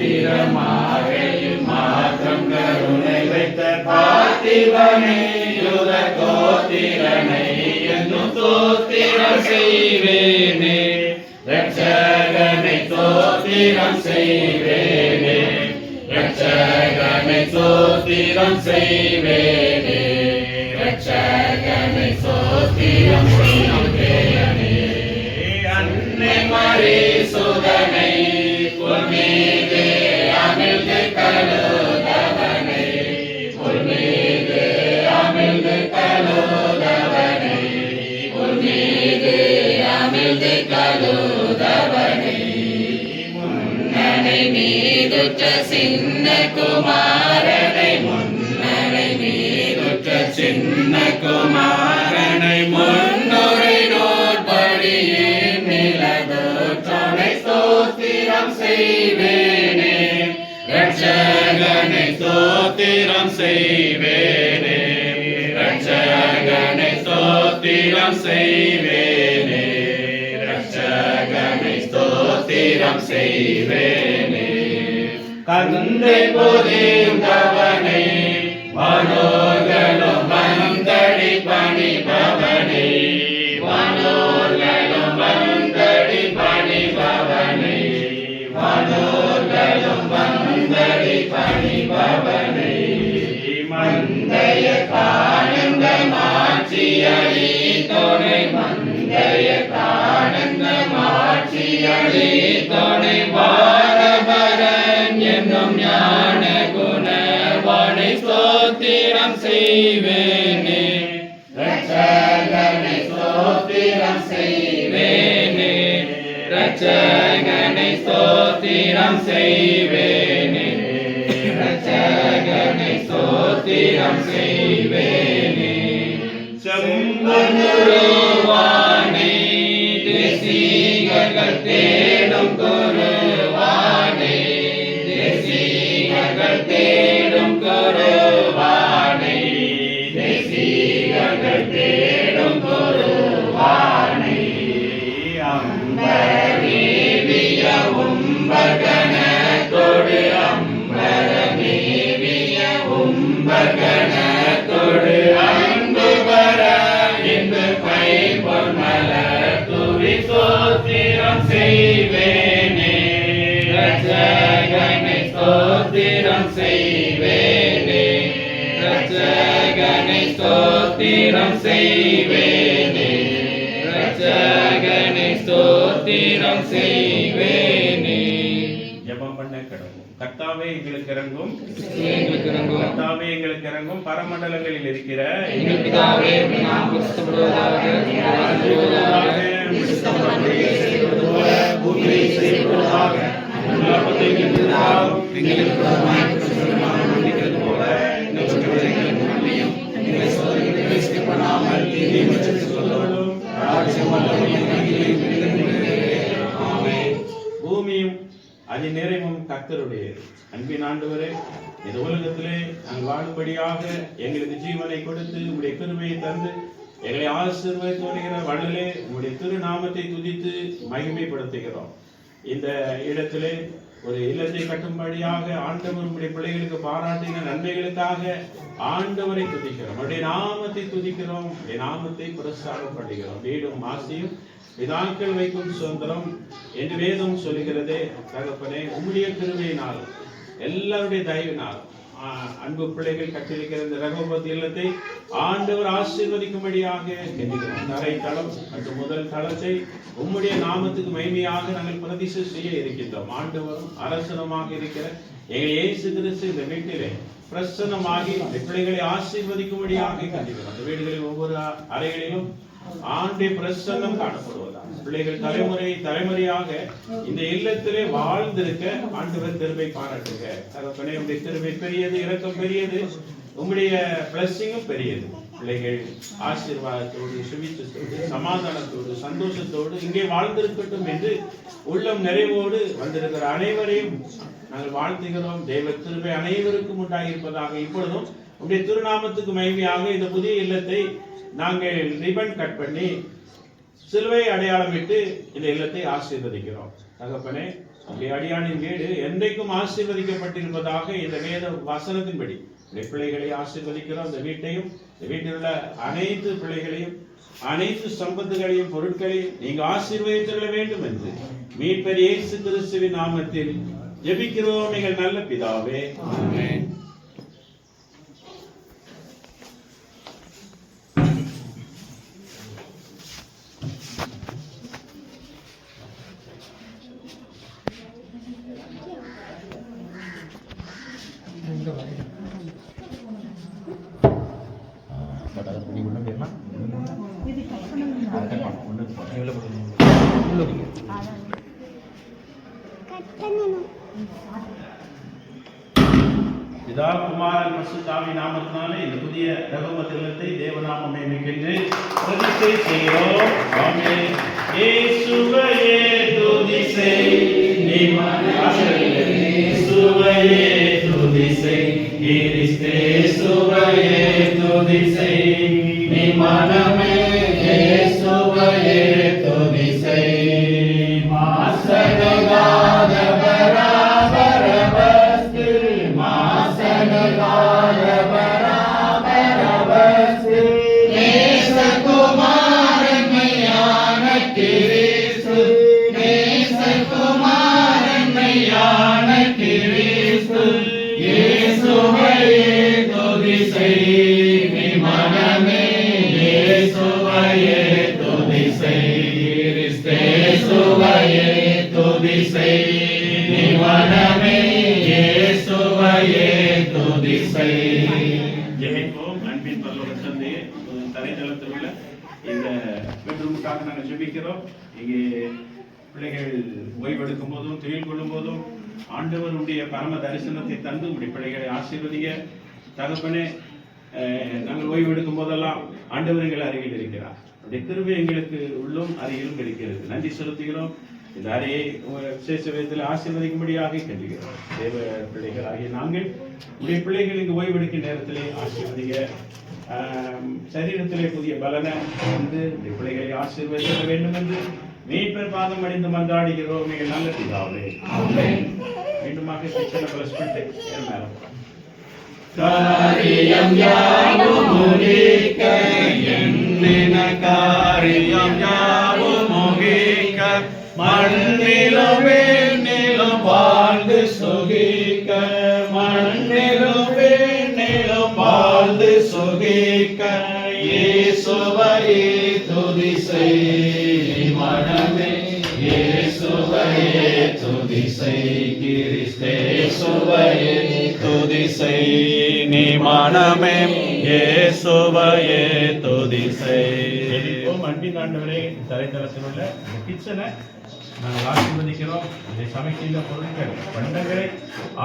பாத்திரமாக மாற்றம் கருணை வைத்த பார்த்திபனை யுத கோத்திரனை என்னும் தோத்திரம் செய்வேனே. ரட்சகனை தோத்திரம் செய்வேனே. ரட்சகனை தோத்திரம் செய்வேனே. ரட்சகனை தோத்திரம் செய்வேனே. அன்னை மறி சுதனை அமிழ்ந்து கழுதவனை மீதுற்ற சின்ன குமாரனை முன்னனை மீதுற்ற சின்ன குமாரனை முன்னுரை நோட்படியே நிலதோற்றனை சோத்திரம் செய்வேனே ரட்சகனை சோத்திரம் செய்வேனே ரட்சகனை சோத்திரம் செய்வேன் ஸ்தோத்திரம் செய்வேனே. கந்தை பொதிந்தவனை மனோர்களும் வந்தடி பணிபவனை. மனோர்களும் வந்தடி பணிபவனை. மனோர்களும் வந்தடி பணிபவனை. மந்தைய காணந்த மாட்சியளி துணை மந்தைய காணந்த செய்வேனே ரட்சகனை ஸ்தோத்திரம் செய்வேனே ரட்சகனை ஸ்தோத்திரம் செய்வேனே ரட்சகனை ஸ்தோத்திரம் செய்வேனே செம்பனுருவானை ஸ்தோத்திரம் செய்வேனே. ரட்சகனை ஸ்தோத்திரம் செய்வேனே. ஜெபம் பண்ண கடவும் கர்த்தாவே எங்களுக்கு இறங்கும். எங்களுக்கு இறங்கும். கர்த்தாவே எங்களுக்கு இறங்கும். பரமண்டலங்களில் இருக்கிற எங்கள் பிதாவே உம்முடைய நாமம் பரிசுத்தப்படுவதாக உம்முடைய ராஜ்யம் வருவதாக பூமியும் அதன் நிறைவும் கத்தருடைய அன்பின் ஆண்டவரே இந்த உலகத்திலே நாங்கள் வாழும்படியாக எங்களுக்கு ஜீவனை கொடுத்து உங்களுடைய கிருபையை தந்து எங்களை ஆசீர்வதித்து வருகிற வள்ளலே உங்களுடைய திருநாமத்தை துதித்து மகிமைப்படுத்துகிறோம். இந்த இடத்திலே ஒரு இல்லத்தை கட்டும்படியாக ஆண்டவர் உங்களுடைய பிள்ளைகளுக்கு பாராட்டின நன்மைகளுக்காக ஆண்டவரை துதிக்கிறோம். அவருடைய நாமத்தை துதிக்கிறோம். நாமத்தை பிரசாரப்படுகிறோம் வீடும் ஆசையும் பிதாக்கள் வைக்கும் சுதந்திரம் என்று வேதம் சொல்லுகிறதே. தகப்பனே உம்முடைய கிருபையினால் எல்லாருடைய தயவினாலும் அன்பு பிள்ளைகள் கட்டிருக்கிற இந்த ரகோபத் இல்லத்தை ஆண்டவர் ஆசீர்வதிக்கும்படியாக தரை தளம் மற்றும் முதல் தளத்தை உம்முடைய நாமத்துக்கு மகிமையாக நாங்கள் பிரதிஷ்டை செய்ய இருக்கின்றோம். ஆண்டவரும் அரசனமாக இருக்கிற எங்கள் இயேசு கிறிஸ்து இந்த வீட்டிலே பிரசன்னமாகி பிள்ளைகளை ஆசீர்வதிக்கும்படியாக கண்டிக்கிறோம் அந்த வீடுகளில் ஒவ்வொரு அறைகளிலும் ஆண்டை பிரசன்னம் காணப்படுவதா பிள்ளைகள் தலைமுறை தலைமுறையாக இந்த இல்லத்திலே வாழ்ந்திருக்க ஆண்டவர் திருமை பாராட்டுக. தகப்பனே உடைய திருமை பெரியது இரக்கம் பெரியது உங்களுடைய பிளஸ்ஸிங்கும் பெரியது. பிள்ளைகள் ஆசீர்வாதத்தோடு சுமித்தத்தோடு சமாதானத்தோடு சந்தோஷத்தோடு இங்கே வாழ்ந்திருக்கட்டும் என்று உள்ளம் நிறைவோடு வந்திருக்கிற அனைவரையும் நாங்கள் வாழ்த்துகிறோம். தெய்வ திருமை அனைவருக்கும் உண்டாகியிருப்பதாக இப்பொழுதும் உடைய திருநாமத்துக்கு மகிமையாக இந்த புதிய இல்லத்தை நாங்கள் ரிபன் கட் பண்ணி சிலுவை அடையாளமிட்டு இந்த இல்லத்தை ஆசீர்வதிக்கிறோம். தகப்பனே அப்படி அடியானின் வீடு என்றைக்கும் ஆசீர்வதிக்கப்பட்டிருப்பதாக இந்த வேத வசனத்தின்படி. இந்த பிள்ளைகளை ஆசீர்வதிக்கிறோம். இந்த வீட்டையும் இந்த வீட்டில் உள்ள அனைத்து பிள்ளைகளையும் அனைத்து சம்பத்துகளையும் பொருட்களையும் நீங்கள் ஆசீர்வதித்துள்ள வேண்டும் என்று மீட்பர் இயேசு கிறிஸ்துவின் நாமத்தில் ஜெபிக்கிறோம். நீங்கள் நல்ல பிதாவே. நாமத்தினாலே இந்த புதிய ரகமத் இல்லத்தை தேவநாமம் நியமிக்கின்று பிரதிஷ்டை செய்கிறோம் ஆமென் இயேசுவையே துதி செய் நீ ஆசிரியர்களே. இயேசுவையே துதி செய் கிறிஸ்தேசுவையே துதி செய் நீ மனமே தகப்பனே நாங்கள் ஓய்வெடுக்கும் போதெல்லாம் ஆண்டவர் எங்களை அருகில் இருக்கிறார். உடைய கிருபை எங்களுக்கு உள்ளும் அருகிலும் இருக்கிறது. நன்றி செலுத்துகிறோம். இந்த அறையை விசேஷ விதத்தில் ஆசீர்வதிக்கும்படியாக கெஞ்சுகிறோம் தேவ பிள்ளைகளாகிய நாங்கள் உடைய பிள்ளைகள் இங்கு ஓய்வெடுக்கும் நேரத்திலே ஆசீர்வதிங்க ஆம், சரீரத்திலே புதிய பலனை வந்து உடைய பிள்ளைகளை ஆசீர்வதிக்க வேண்டும் என்று மீட்பர் பாதம் அடைந்து மன்றாடுகிறோம். மிக நல்ல பிதாவே. மீண்டுமாக சிக்கன பிளஸ் பண்ணிட்டு மேல. காரியம் யாவும் முடிக்க எண்ணின காரியம் யாவும் முகிக்க மண்ணிலும் வேண்ணிலும் வாழ்ந்து சுகிக்க மண்ணிலும் வேண்ணிலும் வாழ்ந்து சுகிக்க இயேசுவையே துதி செய் மனமே இயேசுவையே துதி செய் கிறிஸ்தேசுவையே நீ மனமே இயேசுவையே துதி செய் ஜெபிப்போம். அன்பின் ஆண்டவரே தரைத்தளத்தில் கிச்சனை நாங்கள் ஆசீர்வதிக்கிறோம் இதை சமைக்கின்ற பொருட்கள் பண்டங்களை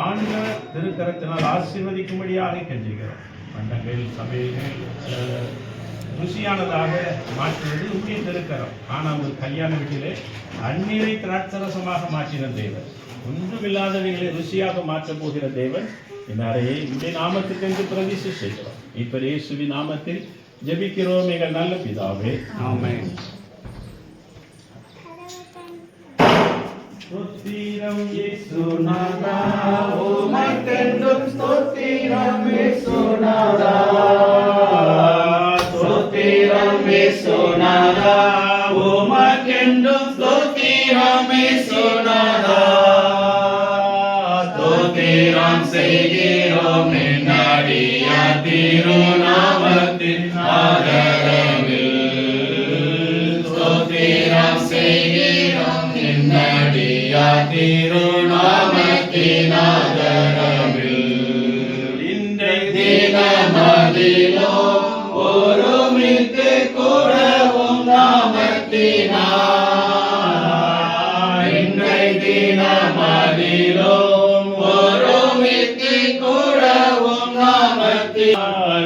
ஆண்டவர் திருக்கரத்தினால் ஆசீர்வதிக்கும்படியாக கெஞ்சுகிறோம் பண்டங்கள் சமையல்கள் ருசியானதாக மாற்றுவது உடைய திருக்கரம். ஆனால் ஒரு கல்யாண வீட்டிலே அந்நிலை திராட்சரசமாக மாற்றின தேவன் ஒன்றுமில்லாதவைகளை ருசியாக மாற்றப் போகிற தேவன் இந்த அறையை உடைய நாமத்துக்கென்று பிரதிஷ்டை செய்கிறோம். இப்ப இயேசுவின் நாமத்தில் ஜெபிக்கிறோம் எங்கள் நல்ல பிதாவே. ஆமென். ஸ்தோத்திரம் இயேசு சுனாதா உமக்கென்றும் ஸ்தோத்திரம் சுனாதா ஸ்தோத்திரம் விசுநாதா உமக்கென்றும் ஸ்தோத்திரம் விசுநாதா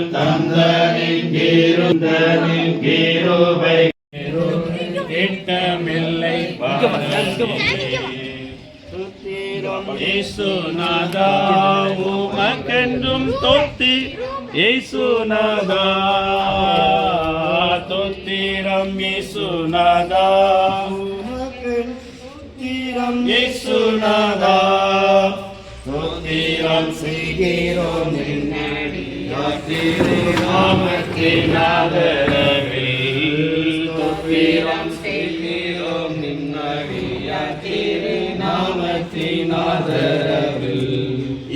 ஞானத்தினால் தந்தனின் இயேசுநாதா உமக்கென்றும் தொத்தி இயேசுநாதா தொத்திரம் இயேசுநாதா தீரம் இயேசுநாதா தொத்திரம் செய்கிறோம்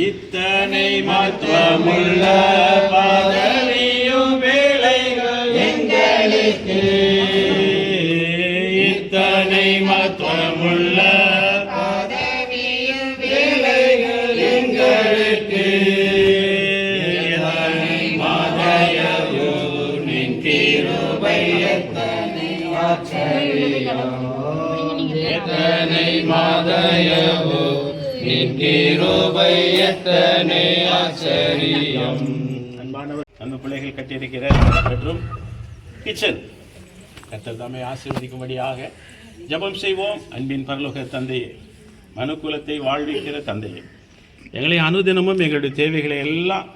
இத்தனை மத்துவமுள்ள பதவியும் வேலைகள் எங்களுக்கு. இத்தனை மத்துவமுள்ள கிருபை எத்தனை ஆச்சரியம். அன்பானவர் அன்பு பிள்ளைகள் கட்டியிருக்கிற பெட்ரூம் கிச்சன். கத்தர் தாமே ஆசீர்வதிக்கும்படியாக ஜெபம் செய்வோம். அன்பின் பரலோக தந்தையே மனுக்குலத்தை வாழ்விக்கிற தந்தையே எங்களை அனுதினமும் எங்களுடைய தேவைகளை எல்லாம்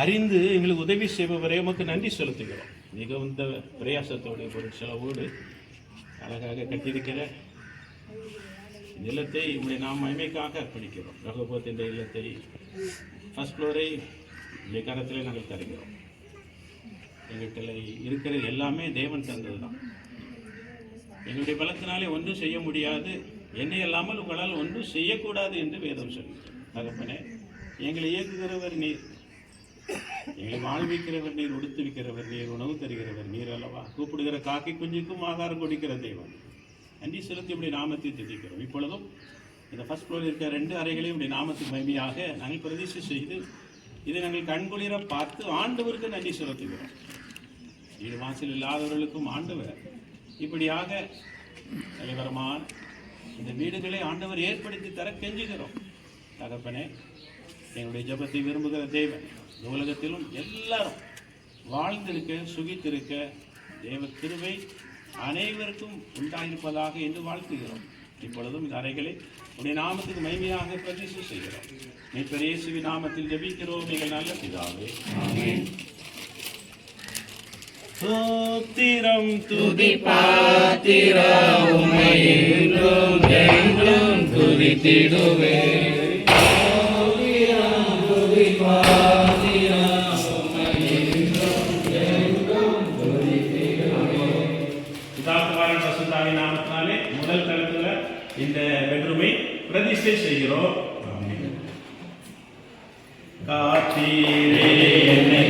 அறிந்து எங்களுக்கு உதவி செய்பவரே உமக்கு நன்றி செலுத்துகிறோம். மிகுந்த பிரயாசத்தோடு பொருட்செலவோடு அழகாக கட்டியிருக்கிற இந்த இல்லத்தை உங்களுடைய நாம் மகிமைக்காக அர்ப்பணிக்கிறோம். ரகுபத் இல்லத்தை ஃபஸ்ட் ஃப்ளோரை உடைய கரத்திலே நாங்கள் தருகிறோம். எங்கள்கிட்ட இருக்கிறது எல்லாமே தேவன் தந்தது தான் எங்களுடைய பலத்தினாலே ஒன்றும் செய்ய முடியாது. என்னை இல்லாமல் உங்களால் ஒன்றும் செய்யக்கூடாது என்று வேதம் சொல்கிறது தகப்பனே எங்களை இயக்குகிறவர் நீர். எங்களை வாழ்விக்கிறவர் நீர் உடுத்துவிக்கிறவர் நீர் உணவு தருகிறவர் நீர் அல்லவா? கூப்பிடுகிற காக்கை குஞ்சுக்கும் ஆகாரம் கொடுக்கிற தெய்வம் நன்றி செலுத்தி இப்படி நாமத்தை திதிக்கிறோம். இப்பொழுதும் இந்த ஃபர்ஸ்ட் ஃப்ளோரில் இருக்க ரெண்டு அறைகளையும் இப்படி நாமத்தின் மகிமையாக நாங்கள் பிரதிஷ்டை செய்து இதை நாங்கள் கண்குளிர பார்த்து ஆண்டவருக்கு நன்றி செலுத்துகிறோம். வீடு வாசல் இல்லாதவர்களுக்கும் ஆண்டவர் இப்படியாக தலைவரமான இந்த வீடுகளை ஆண்டவர் ஏற்படுத்தி தர கெஞ்சுகிறோம். தகப்பனே எங்களுடைய ஜெபத்தை விரும்புகிற தேவன் உலகத்திலும் எல்லாரும் வாழ்ந்திருக்க சுகித்திருக்க தேவ திருவை அனைவருக்கும் உண்டாயிருப்பதாக என்று வாழ்த்துகிறோம். இப்பொழுதும் இந்த அறைகளை உடைய நாமத்துக்கு மகிமையாக பிரதிசு செய்கிறோம். நீ பெரியசுவி நாமத்தில் ஜபிக்கிறோம். நீங்கள் நல்ல பிதாவே. ஸ்தோத்திரம் துதி பாத்திரம் என்றும் என்றும் துதித்திடுவே பா பிரதிஷ்டை செய்கிறோம். காத்தீரே என்னை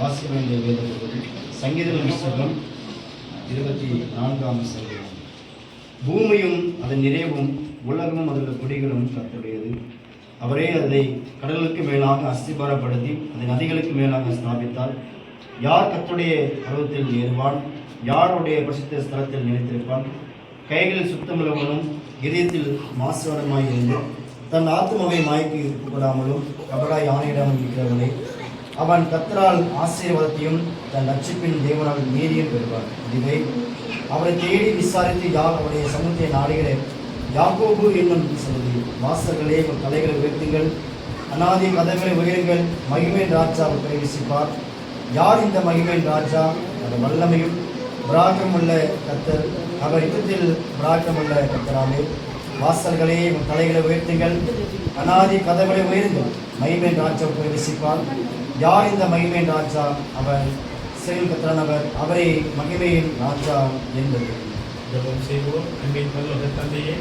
வாசிக்க வேண்டிய வேத பகுதி சங்கீத புஸ்தகம் இருபத்தி நான்காம் சங்கீதம் அதன் நிறைவும் உலகமும் அதில் குடிகளும் கத்துடையது அவரே அதை கடலுக்கு மேலாக அஸ்திபாரப்படுத்தி அதை நதிகளுக்கு மேலாக ஸ்தாபித்தார். யார் கத்துடைய பருவத்தில் ஏறுவான்? யாருடைய பிரசித்த ஸ்தலத்தில் நினைத்திருப்பான் கைகளில் சுத்தமுள்ளவனும் இதயத்தில் மாசுவரமாய் இருந்து தன் ஆத்மாவை மாய்க்கு கூடாமலும் கபடாய் ஆணையிடாமல் இருக்கிறவனே அவன் கத்தரால் ஆசீர்வாதத்தையும் தன் நச்சுப்பின் தேவனால் நீதியும் பெறுவான். இதுவே அவரை தேடி விசாரித்து யார் அவருடைய சமூகத்தை நாடுகிற யாக்கோபு என்னும் சந்ததி வாசர்களே உங்கள் தலைகளை உயர்த்துங்கள். அநாதி கதவுகளை உயருங்கள். மகிமேன் ராஜா பிரவேசிப்பார் யார் இந்த மகிமேன் ராஜா? அந்த வல்லமையும் பராக்கிரமுள்ள கத்தர் அவர் யுத்தத்தில் பராக்கிரமுள்ள கத்தராமே வாசல்களே உங்கள் தலைகளை உயர்த்துங்கள். அநாதி கதவுகளை உயருங்கள். மகிமேன் ராஜா பிரவேசிப்பார் யார் இந்த மகிமேன் ராஜா? அவர் செயல் கத்தரானவர் அவரே மகிமையின் ராஜா என்பது. ஜெபம் செய்வோம். அன்பின் பல்லவ தந்தையே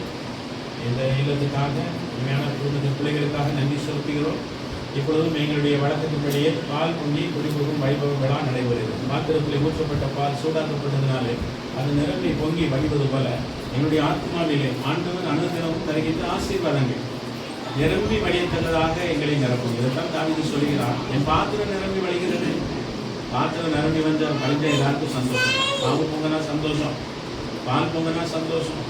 இந்த இல்லத்துக்காக உண்மையான குடும்பத்தின் பிள்ளைகளுக்காக நன்றி செலுத்துகிறோம். இப்பொழுதும் எங்களுடைய வழக்கத்தின்படியே பால் குண்டி குடிபோகும் வைபவ விழா நடைபெறுகிறது. மாத்திரத்தில் ஊற்றப்பட்ட பால் சூடாக்கப்பட்டதினாலே அது நிரம்பி பொங்கி வழிவது போல எங்களுடைய ஆத்மாவிலே ஆண்டவன் அனுதினமும் தருகின்ற ஆசீர்வாதங்கள் நிரம்பி வழியத்தக்கதாக எங்களை நிரப்பும். இதைத்தான் தாவிது சொல்கிறார் என் பாத்திரம் நிரம்பி வழிகிறது பாத்திரம் நிரம்பி வந்து வழிஞ்ச எல்லாருக்கும் சந்தோஷம். பாம்பு பொங்கனா சந்தோஷம். பால் பொங்கனா சந்தோஷம்.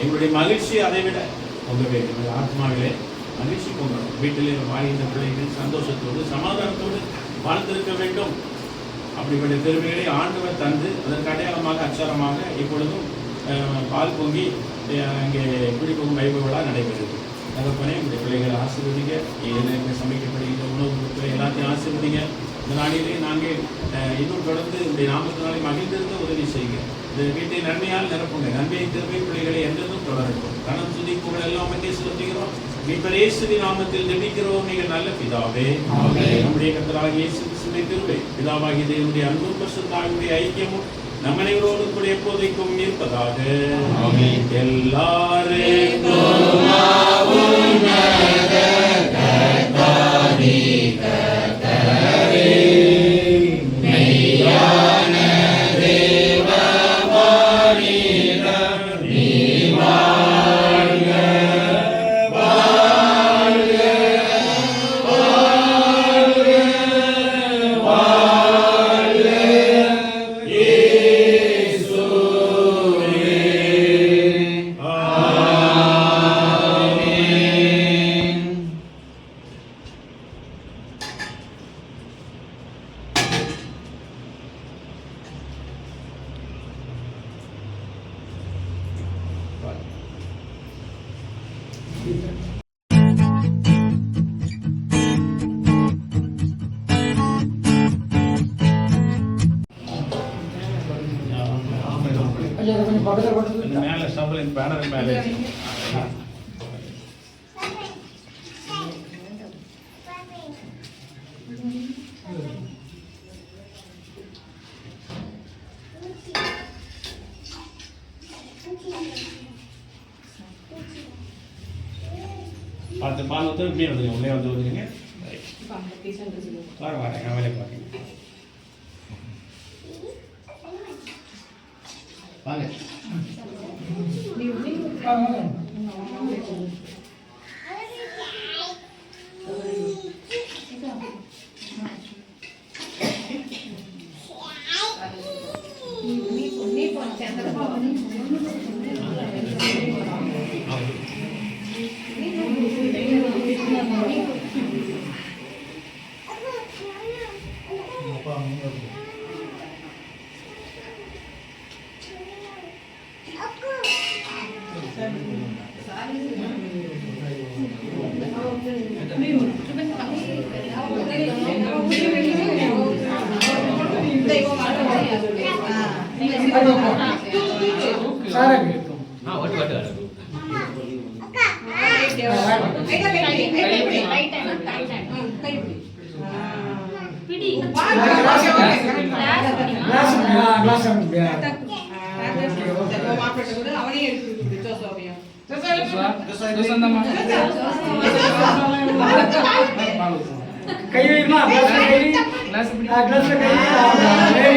எங்களுடைய மகிழ்ச்சி அதை விட பொங்க வேண்டும் எங்களுடைய ஆத்மாவிலே மகிழ்ச்சி பொங்கணும். வீட்டிலே வாழ்கின்ற பிள்ளைகள் சந்தோஷத்தோடு சமாதானத்தோடு வாழ்ந்திருக்க வேண்டும். அப்படிப்பட்ட பெருமைகளை ஆண்டவர் தந்து அதற்கு அடையாளமாக அச்சாரமாக இப்பொழுதும் பால் பொங்கி அங்கே குடிபோகும் வைபவ விழா நடைபெறுது. தகப்பனே உங்களுடைய பிள்ளைகளை ஆசிர்வதிங்க. எனக்கு சமைக்கப்படுகின்ற உணவு பொருட்களை எல்லாத்தையும் ஆசீர்வதிங்க. இந்த நாளிலே நாங்கள் இன்னும் தொடர்ந்து உங்களுடைய நாமத்தினாலே மகிழ்ந்திருந்த உதவி செய்யுங்க இந்த வீட்டை நன்மையால் நிரப்புங்க நன்மையை திரும்பி பிள்ளைகளை என்றென்றும் தொடரட்டும். கணம் சுதி புகழ் எல்லாம் மத்திய செலுத்துகிறோம். மீட்பர் இயேசுவின் நாமத்தில் ஜெபிக்கிறோம். நீங்கள் நல்ல பிதாவே. நம்முடைய கத்தராக இயேசு கிறிஸ்துவின் கிருபை பிதாவாகிய தேவனுடைய அன்பும் பசுத்தாவினுடைய ஐக்கியமும் நம்ம அனைவரோடு கூட எப்போதைக்கும் இருப்பதாக. எல்லாரும் பேனர் மேல பார்த்து பால் ஊற்று இப்படியே வந்துருங்க உள்ளே வந்து ஊற்றுங்க வர வரேன் வேலையை அவனே எடுத்து ஜோசோவையும் கை வைக்குமா கிளாஸ்ல கை ஆ கிளாஸ்ல கை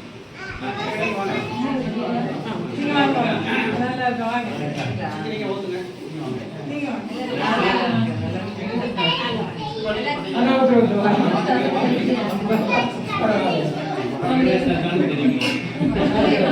らあかんって言うの。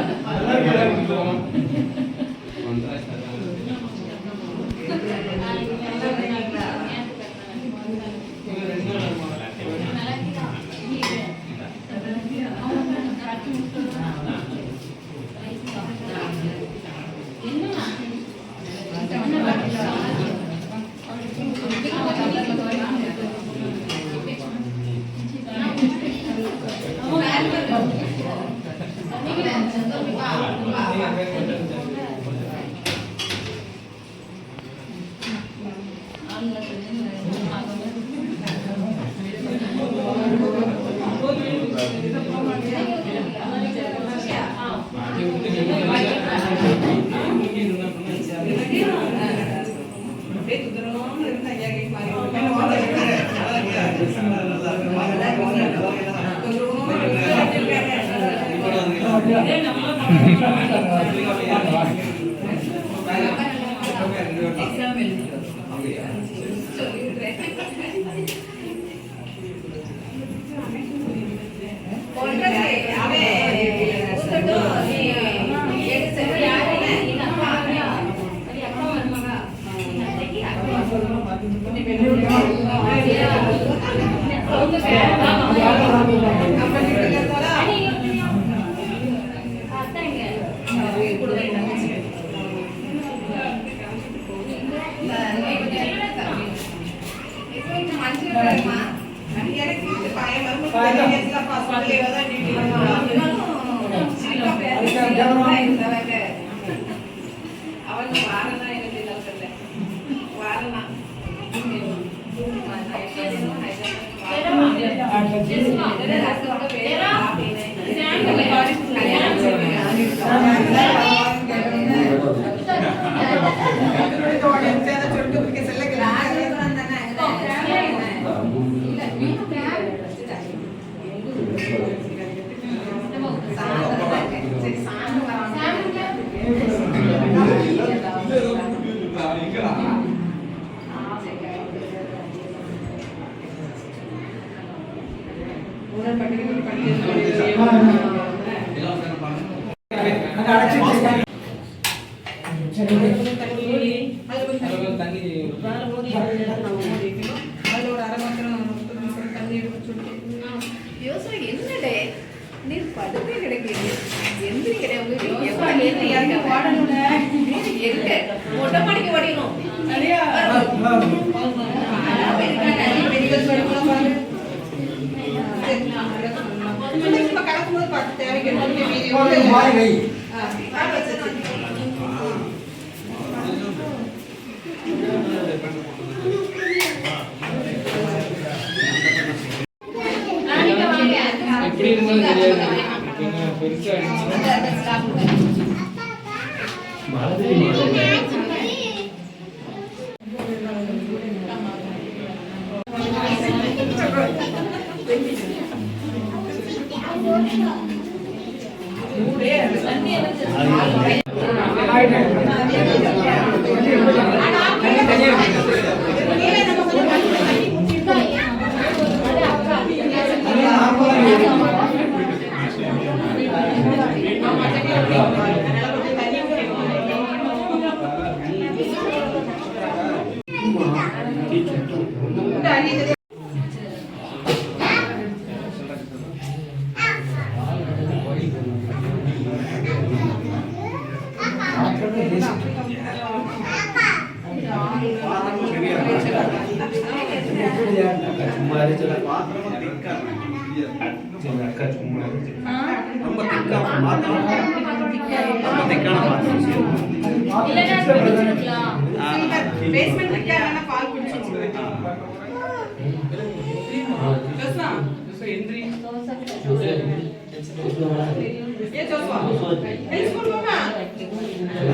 我也可以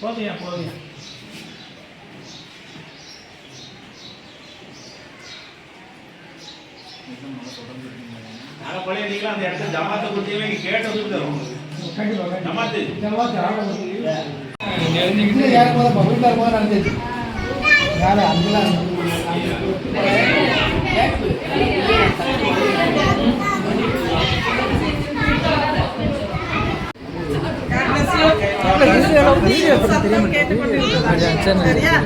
Podía, podía. முன்னாடியே வேண்டாங்க பேசுறோம் கதை பேசுறோம் போதுயா போதுயா நாங்க பழைய நீங்களும் அந்த இடத்துல ஜமாத்தை கொடுத்தீங்க கேட்டு தரும் இன்னும் நடந்துச்சு யாரு அங்கெல்லாம் சரியா